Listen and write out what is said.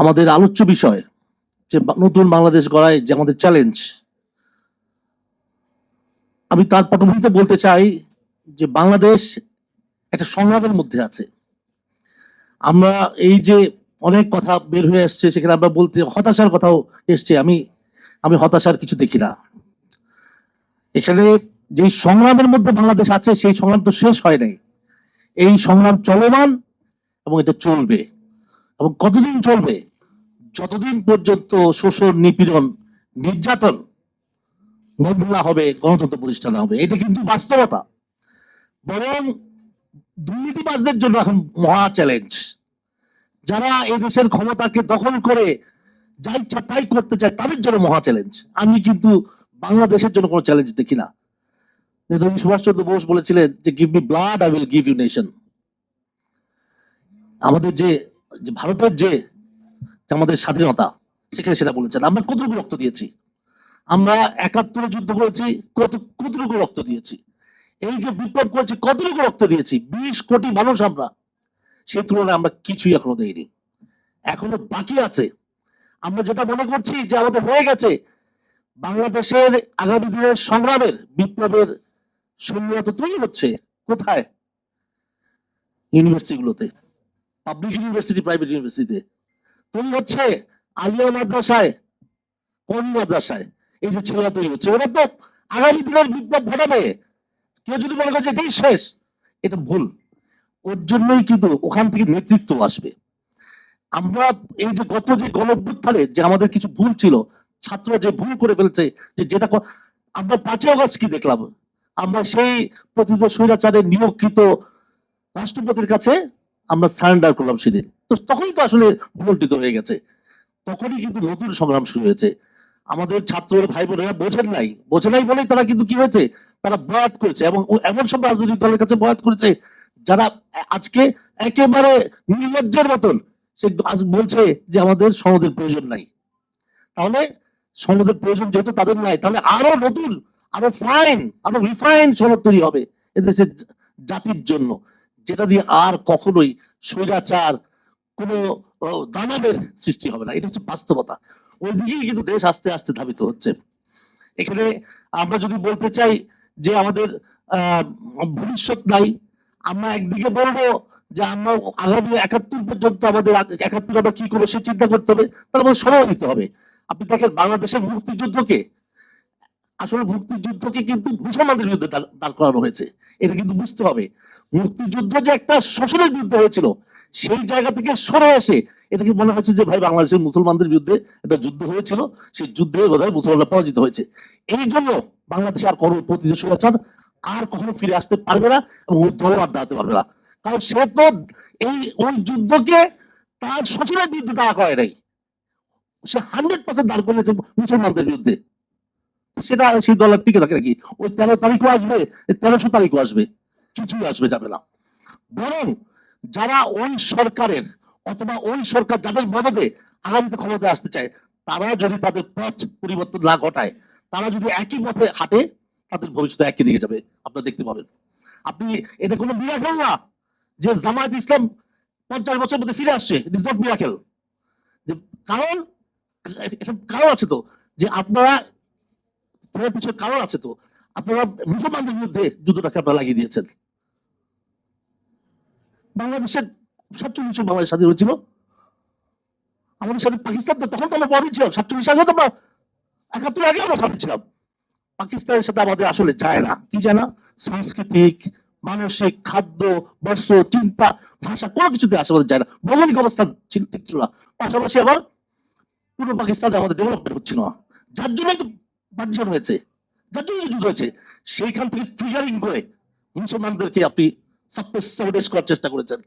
আমাদের আলোচ্য বিষয় যে নতুন বাংলাদেশ গড়ায় যে আমাদের চ্যালেঞ্জ আমি তার পটভূমিতে বলতে চাই যে বাংলাদেশ একটা সংগ্রামের মধ্যে আছে। আমরা এই যে অনেক কথা বের হয়ে আসছে, সেখানে আমরা বলতে হতাশার কথাও এসছে। আমি আমি হতাশার কিছু দেখি না। এখানে যে সংগ্রামের মধ্যে বাংলাদেশ আছে, সেই সংগ্রাম তো শেষ হয় নাই। এই সংগ্রাম চলমান এবং এটা চলবে। এবং কতদিন চলবে? যতদিন পর্যন্ত শোষণ নিপীড়ন নির্যাতন বন্ধ না হবে, গণতন্ত্র প্রতিষ্ঠা না হবে, এটা কিন্তু বাস্তবতা। বরং দুর্নীতিবাজদের জন্য এখন মহা চ্যালেঞ্জ যারা এই দেশের ক্ষমতাকে দখল করে যা ইচ্ছা তাই করতে চায়, তাদের জন্য মহা চ্যালেঞ্জ আমি কিন্তু বাংলাদেশের জন্য কোনো চ্যালেঞ্জ দেখি না। নেতাজি সুভাষচন্দ্র বোস বলেছিলেন যে give me blood I will give you nation আমাদের যে ভারতের যে যে আমাদের স্বাধীনতা, সেখানে সেটা বলেছেন। আমরা কতটুকু রক্ত দিয়েছি? আমরা একাত্তরে যুদ্ধ করেছি, কত, কতটুকু রক্ত দিয়েছি? এই যে বিপ্লব করেছি, কতটুকু রক্ত দিয়েছি? বিশ কোটি মানুষ আমরা। সেই তুলনায় আমরা কিছুই এখনও দেইনি। এখনও বাকি আছে। আমরা যেটা মনে করছি যে আমাদের হয়ে গেছে, বাংলাদেশের আগামী দিনের সংগ্রামের, বিপ্লবের সৈন্যরা তৈরি হচ্ছে। কোথায়? ইউনিভার্সিটিগুলোতে। পাবলিক ইউনিভার্সিটি, প্রাইভেট ইউনিভার্সিটিতে। তৈরি হচ্ছে আলিয়া মাদ্রাসায়, কোন মাদ্রাসায়? এই যে ছেলেরা তৈরি হচ্ছে। ওরা তো আগামী দিনের বিপ্লব ঘটাবে। কেউ যদি মনে করছে এটাই শেষ, এটা ভুল। ওর জন্যই কিন্তু ওখান থেকে নেতৃত্ব আসবে। আমরা এই যে গত যে গণভ্যুত্থানে যে আমাদের কিছু ভুল ছিল ছাত্র যে ভুল করে ফেলছে, যে যেটা আমরা পাঁচই অগস্ট কি দেখলাম? আমরা সেই প্রতিত স্বৈরাচারে নিয়োগকৃত রাষ্ট্রপতির কাছে আমরা সারেন্ডার করলাম সেদিন। তো তখনই তো আসলে ভুলটিত হয়ে গেছে। তখনই কিন্তু নতুন সংগ্রাম শুরু হয়েছে। আমাদের ছাত্র ভাই বোনেরা বোঝেন নাই। বোঝে নাই বলেই তারা কিন্তু কি হয়েছে? তারা বয়াত করেছে এবং এমন সব রাজনৈতিক দলের কাছে বয়াত করেছে যারা আজকে একেবারে নির্লজ্জের মতন সে আজ বলছে যে আমাদের সনদের প্রয়োজন নাই। তাহলে সনদের প্রয়োজন যেহেতু তাদের নাই, তাহলে আরও নতুন, আরও ফাইন আরও রিফাইন সনদ তৈরি হবে এদেশের জাতির জন্য। যেটা দিয়ে আর কখনোই স্বৈরাচার কোনো দানবের সৃষ্টি হবে না। এটা হচ্ছে বাস্তবতা। ওই দিকেই কিন্তু দেশ আস্তে আস্তে ধাবিত হচ্ছে। এখানে আমরা যদি বলতে চাই যে আমাদের ভবিষ্যৎ নাই, আমরা একদিকে বলব যে আমরা আগামী একাত্তর পর্যন্ত আমাদের একাত্তর আমরা কি করব সে চিন্তা করতে হবে তাহলে আমাদের সময় দিতে হবে। আপনি দেখেন বাংলাদেশের মুক্তিযুদ্ধকে আসলে মুক্তিযুদ্ধকে কিন্তু মুসলমানদের বিরুদ্ধে দাঁড়- করানো হয়েছে। এটা কিন্তু বুঝতে হবে। মুক্তিযুদ্ধ যে একটা শোষণের বিরুদ্ধে হয়েছিল, সেই জায়গা থেকে সরে আসে এটা কি মনে হচ্ছে যে, ভাই, বাংলাদেশের মুসলমানদের বিরুদ্ধে একটা যুদ্ধ হয়েছিল, সেই যুদ্ধে বোধহয় মুসলমানরা পরাজিত হয়েছে। এই জন্য বাংলাদেশে আর কোনো প্রতিনিধি স্বৈরাচার আর কখনো ফিরে আসতে পারবে না এবং দল আর দাঁড়াতে পারবে না। কারণ সে তো এই, ওই যুদ্ধকে তার শোষণের বিরুদ্ধে দাঁড়া করে নাই। সে হান্ড্রেড পার্সেন্ট দাঁড় করেছে মুসলমানদের বিরুদ্ধে। সেটা সেই দলের টিকে থাকে নাকি? ওই তেরো তারিখও আসবে তেরোশো তারিখও আসবে। কিছুই আসবে যাবে না। বরং যারা ওই সরকারের অথবা ওই সরকার যাদের মদদে আগামীতে ক্ষমতায় আসতে চায়, তারা যদি তাদের পথ পরিবর্তন না ঘটায়, তারা যদি একই পথে হাঁটে, তাদের ভবিষ্যৎ একই দিকে যাবে। আপনারা দেখতে পাবেন। আপনি, এটা কোনো মিরাকেল না যে জামায়াত ইসলাম পঞ্চাশ বছর মধ্যে ফিরে আসছে। ইট ইস নট মিরাকেল যে কারণ এটা কারণ আছে তো। যে আপনারা ফেরার পিছনে কারণ আছে তো। আপনারা মুসলমানদের বিরুদ্ধে যুদ্ধটাকে আপনারা লাগিয়ে দিয়েছেন। বাংলাদেশের সাতচল্লিশ বাংলাদেশ স্বাধীন হয়েছিল। আমাদের সাথে পাকিস্তান তো, তখন তো আমরা পরেই ছিলাম। সাতচল্লিশ আগে তো আমরা একাত্তর আগে আমরা সাথে ছিলাম। পাকিস্তানের সাথে আমাদের আসলে যায় না। কি যায় না? সাংস্কৃতিক, মানসিক, খাদ্য বস্ত্র চিন্তা, ভাষা, কোনো কিছুতে আসলে আমাদের যায় না। ভৌগোলিক অবস্থান ঠিক ছিল না। পাশাপাশি আবার পূর্ব পাকিস্তানে আমাদের ডেভেলপমেন্ট হচ্ছিল না। যার জন্যই পার্টিশন হয়েছে যার জন্য যুদ্ধ হয়েছে, সেইখান থেকে ট্রিগারিং করে মুসলমানদেরকে আপনি সাপ্রেস করার চেষ্টা করেছেন।